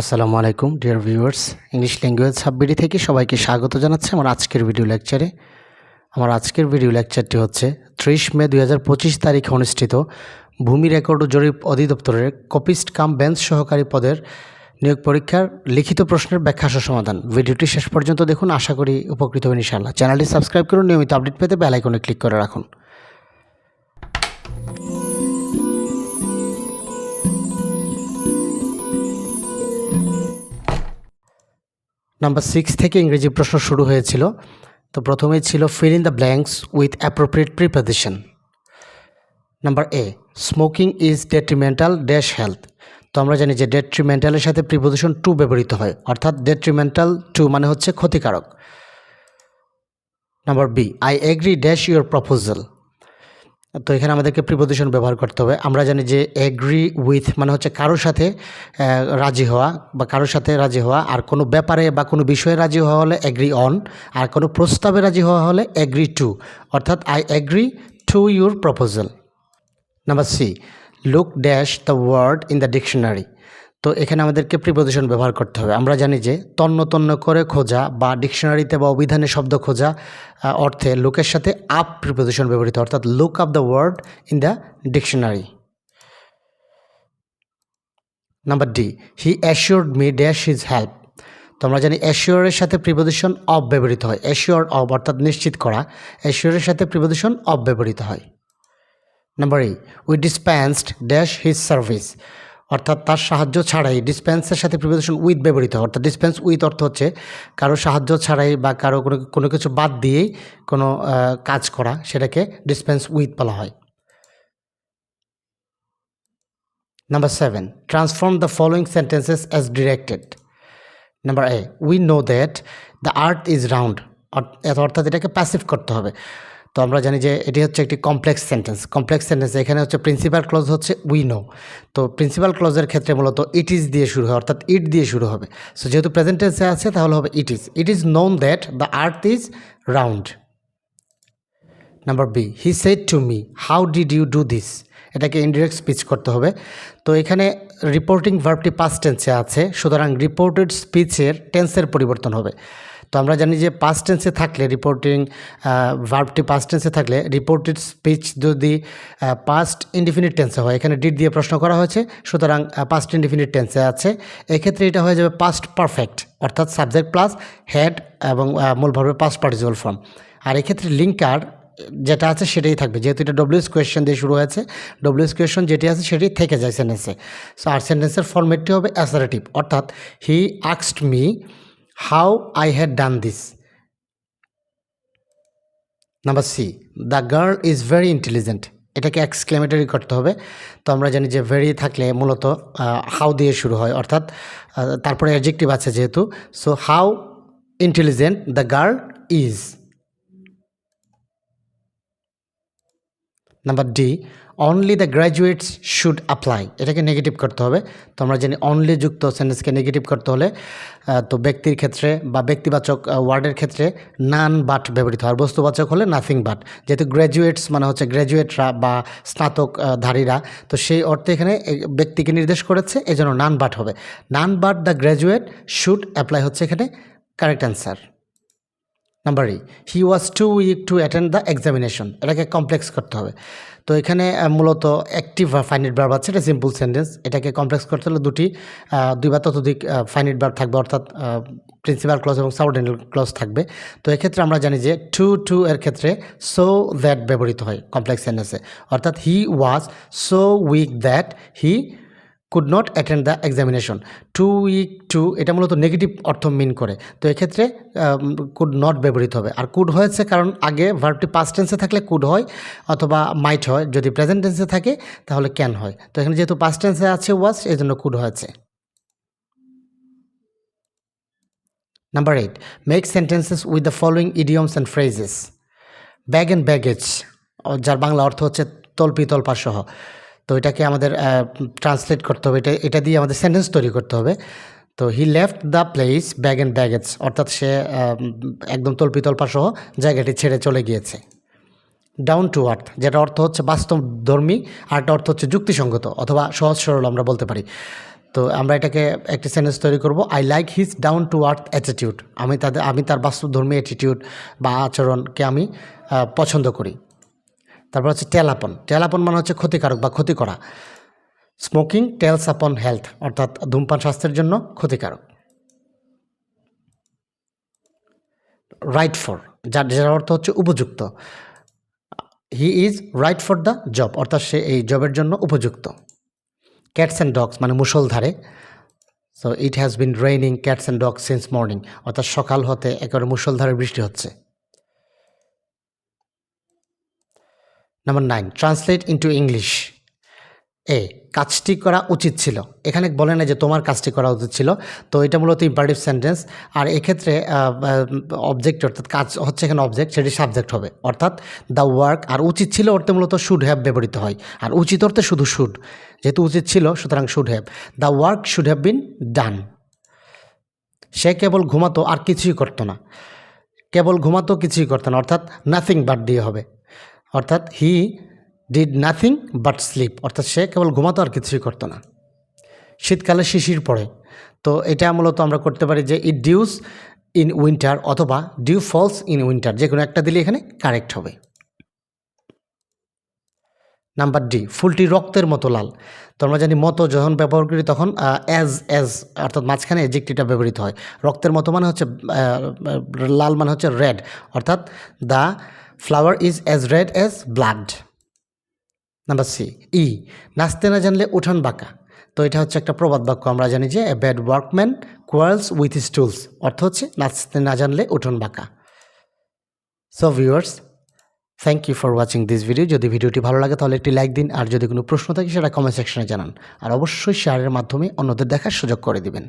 আসসালামু আলাইকুম dear viewers English language সাববিডি থেকে সবাইকে স্বাগত জানাচ্ছি আমার আজকের ভিডিও লেকচারে আমার আজকের ভিডিও লেকচারটি হচ্ছে ত্রিশ মে দুই হাজার পঁচিশ তারিখে অনুষ্ঠিত ভূমি রেকর্ড ও জরিপ অধিদপ্তরের কপিস্ট কাম বেঞ্চ সহকারী পদের নিয়োগ পরীক্ষার লিখিত প্রশ্নের ব্যাখ্যা সমাধান। ভিডিওটি শেষ পর্যন্ত দেখুন, আশা করি উপকৃত হবেন ইনশাআল্লাহ। চ্যানেলটি সাবস্ক্রাইব করুন, নিয়মিত আপডেট পেতে বেল আইকনে ক্লিক করে রাখুন। নাম্বার সিক্স থেকে ইংরেজি প্রশ্ন শুরু হয়েছিল। তো প্রথমেই ছিল fill in the blanks with appropriate preposition number A smoking is detrimental dash health তো আমরা জানি যে ডেট্রিমেন্টালের সাথে প্রিপোজিশন টু ব্যবহৃত হয়, অর্থাৎ ডেট্রিমেন্টাল টু মানে হচ্ছে ক্ষতিকারক। Number B I agree dash your proposal তো এখানে আমাদেরকে প্রিপোজিশন ব্যবহার করতে হবে। আমরা জানি যে এগ্রি উইথ মানে হচ্ছে কারোর সাথে রাজি হওয়া বা কারোর সাথে রাজি হওয়া। আর কোনো ব্যাপারে বা কোনো বিষয়ে রাজি হওয়া হলে এগ্রি অন আর কোনো প্রস্তাবে রাজি হওয়া হলে এগ্রি টু অর্থাৎ I agree to your proposal number C look dash the word in the dictionary তো এখানে আমাদেরকে প্রিপোজিশন ব্যবহার করতে হবে। আমরা জানি যে তন্ন তন্ন করে খোঁজা বা ডিকশনারিতে বা অভিধানে শব্দ খোঁজা অর্থে লোকের সাথে আপ প্রিপোজিশন ব্যবহৃত, অর্থাৎ look up the word in the dictionary number D he assured me dash his help তো আমরা জানি অ্যাসিওরের সাথে প্রিপোজিশন অফ ব্যবহৃত হয়। অ্যাসিওর অফ অর্থাৎ নিশ্চিত করা অ্যাসিওরের সাথে প্রিপোজিশন অফ ব্যবহৃত হয়। Number E we dispensed dash his service অর্থাৎ তার সাহায্য ছাড়াই ডিসপেন্সের সাথে প্রিপোজিশন উইথ ব্যবহৃত অর্থাৎ ডিসপেন্স উইথ অর্থ হচ্ছে কারও সাহায্য ছাড়াই বা কারও কোনো কোনো কিছু বাদ দিয়েই কোনো কাজ করা, সেটাকে ডিসপেন্স উইথ বলা হয়। Number seven transform the following sentences as directed number A we know that the earth is round অর্থাৎ এটাকে প্যাসিভ করতে হবে। তো আমরা জানি যে এটি হচ্ছে একটি কমপ্লেক্স সেন্টেন্স কমপ্লেক্স সেন্টেন্স এখানে হচ্ছে প্রিন্সিপাল ক্লজ হচ্ছে উই নো তো প্রিন্সিপাল ক্লজের ক্ষেত্রে মূলত ইট ইজ দিয়ে শুরু হয়, অর্থাৎ ইট দিয়ে শুরু হবে। সো যেহেতু প্রেজেন্ট টেন্সে আছে, তাহলে হবে it is it is known that the earth is round number B he said to me how did you do this এটাকে ইনডিরেক্ট স্পিচ করতে হবে। তো এখানে রিপোর্টিং ভার্বটি পাস্ট টেন্সে আছে, সুতরাং রিপোর্টেড স্পিচের টেন্সের পরিবর্তন হবে। তো আমরা জানি যে পাস্ট টেন্সে থাকলে রিপোর্টিং ভার্বটি পাস্ট টেন্সে থাকলে রিপোর্টেড স্পিচ যদি পাস্ট ইনডিফিনিট টেন্সে হয় এখানে ডিড দিয়ে প্রশ্ন করা হয়েছে সুতরাং পাস্ট ইনডিফিনিট টেন্সে আছে। এক্ষেত্রে এটা হয়ে যাবে পাস্ট পারফেক্ট অর্থাৎ সাবজেক্ট প্লাস হেড এবং আহ, মূল ভার্বে পাস্ট পার্টিসিপাল ফর্ম আর এক্ষেত্রে লিঙ্কার যেটা আছে সেটাই থাকবে যেহেতু এটা ডব্লিউএস কোয়েশ্চেন দিয়ে শুরু হয়েছে ডব্লিউএস কোয়েশ্চেন যেটি আছে সেটি থেকে যায় সেন্টেন্সে সো আর সেন্টেন্সের ফর্মেটটি হবে অ্যাসারেটিভ অর্থাৎ he আক্সড me how I had done this number C the girl is very intelligent এটাকে এক্সক্লেমেটারি করতে হবে। তো আমরা জানি যে ভেরি থাকলে মূলত হাউ দিয়ে শুরু হয়। অর্থাৎ তারপরে অ্যাডজেক্টিভ আছে যেহেতু। So how intelligent the girl is number D only the graduates should apply এটাকে নেগেটিভ করতে হবে। তো আমরা জানি অনলি যুক্ত সেন্টেন্সকে নেগেটিভ করতে হলে তো ব্যক্তির ক্ষেত্রে বা ব্যক্তিবাচক ওয়ার্ডের ক্ষেত্রে নান বাট ব্যবহৃত হয়। বস্তুবাচক হলে নাথিং বাট যেহেতু গ্র্যাজুয়েটস মানে হচ্ছে গ্র্যাজুয়েটরা বা স্নাতক ধারীরা, তো সেই অর্থে এখানে ব্যক্তিকে নির্দেশ করেছে এই জন্য নান বাট হবে। None but the graduate should apply হচ্ছে এখানে correct answer number E he was too weak to attend the examination এটাকে কমপ্লেক্স করতে হবে। তো এখানে মূলত অ্যাক্টিভ ফাইনিট ভার্ব আছে, এটা সিম্পল সেন্টেন্স এটাকে কমপ্লেক্স করতে হলে দুটি দুই বা ততোধিক ফাইনিট ভার্ব থাকবে, অর্থাৎ প্রিন্সিপাল ক্লজ এবং সাবঅর্ডিনেট ক্লজ থাকবে। তো এক্ষেত্রে আমরা জানি যে টু টু এর ক্ষেত্রে সো দ্যাট ব্যবহৃত হয় কমপ্লেক্স সেন্টেন্সে অর্থাৎ he was so weak that he could not attend the examination too weak to এটা মূলত নেগেটিভ অর্থ মিন করে। তো এক্ষেত্রে কুড নট ব্যবহৃত হবে। আর কুড হয়েছে কারণ আগে ভার্বটি পাস্ট টেন্সে থাকলে কুড হয় অথবা মাইট হয়। যদি প্রেজেন্ট টেন্সে থাকে, তাহলে ক্যান হয়। তো এখানে যেহেতু পাস্ট টেন্সে আছে ওয়াজ এই জন্য কুড হয়েছে। Number eight make sentences with the following idioms and phrases bag and baggage যার বাংলা অর্থ হচ্ছে তল্পি তল্পা সহ। তো এটাকে আমাদের ট্রান্সলেট করতে হবে। এটা এটা দিয়ে আমাদের সেন্টেন্স তৈরি করতে হবে। তো he left the place bag and baggage অর্থাৎ সে একদম তল্পি তল্পা সহ জায়গাটি ছেড়ে চলে গিয়েছে। ডাউন টু আর্থ যেটা অর্থ হচ্ছে বাস্তব ধর্মী, আর একটা অর্থ হচ্ছে যুক্তিসঙ্গত, অথবা সহজ সরল আমরা বলতে পারি। তো আমরা এটাকে একটি সেন্টেন্স তৈরি করব I like his down to earth attitude আমি তাদের, আমি তার বাস্তবধর্মী অ্যাটিটিউড বা আচরণকে আমি পছন্দ করি। তারপর হচ্ছে টেলাপন। টেলাপন মানে হচ্ছে ক্ষতিকারক বা ক্ষতি করা স্মোকিং টেলস আপন হেলথ, অর্থাৎ ধূমপান স্বাস্থ্যের জন্য ক্ষতিকারক। রাইট ফর, যার যার অর্থ হচ্ছে উপযুক্ত। He is right for the job, অর্থাৎ সে এই জবের জন্য উপযুক্ত। ক্যাটস অ্যান্ড ডগস মানে মুষলধারে। So it has been raining cats and dogs since morning, অর্থাৎ সকাল হতে একেবারে মুষলধারে বৃষ্টি হচ্ছে। Number nine translate into English এ কাজটি করা উচিত ছিল। এখানে বলে না যে তোমার কাজটি করা উচিত ছিল। তো এটা মূলত ইম্পারেটিভ সেন্টেন্স আর এক্ষেত্রে অবজেক্ট অর্থাৎ কাজ হচ্ছে এখানে অবজেক্ট সেটি সাবজেক্ট হবে। অর্থাৎ দ্য ওয়ার্ক আর উচিত ছিল অর্থে মূলত শুড হ্যাভ ব্যবহৃত হয়। আর উচিত অর্থে শুধু শুড যেহেতু উচিত ছিল, সুতরাং should have the work should have been done সে কেবল ঘুমাতো, আর কিছুই করতো না। কেবল ঘুমাতো, কিছুই করতো না। অর্থাৎ নাথিং বাদ দিয়ে হবে। অর্থাৎ he did nothing but sleep অর্থাৎ সে কেবল ঘুমাতো আর কিছুই করতো না। শীতকালে শিশির পড়ে। তো এটা মূলত আমরা করতে পারি যে ইট ডিউস ইন উইন্টার অথবা ডিউ ফলস ইন উইন্টার যে কোনো একটা দিলে এখানে কারেক্ট হবে। নাম্বার ডি ফুলটি রক্তের মতো লাল। তো আমরা জানি মতো যখন ব্যবহার করি তখন অ্যাজ অ্যাজ অর্থাৎ মাঝখানে এজেক্টিভটা ব্যবহৃত হয়। রক্তের মতো মানে হচ্ছে লাল মানে হচ্ছে রেড অর্থাৎ the flower is as red as blood number C ই নাচতে না জানলে উঠান বাঁকা। তো এটা হচ্ছে একটা প্রবাদ বাক্য। আমরা জানি যে a bad workman quarrels with his tools অর্থ হচ্ছে, নাচতে না জানলে উঠোন বাঁকা। So viewers thank you for watching this video যদি ভিডিওটি ভালো লাগে, তাহলে একটি লাইক দিন। আর যদি কোনো প্রশ্ন থাকে, সেটা কমেন্ট সেকশনে জানান। আর অবশ্যই শেয়ারের মাধ্যমে অন্যদের দেখার সুযোগ করে দিবেন।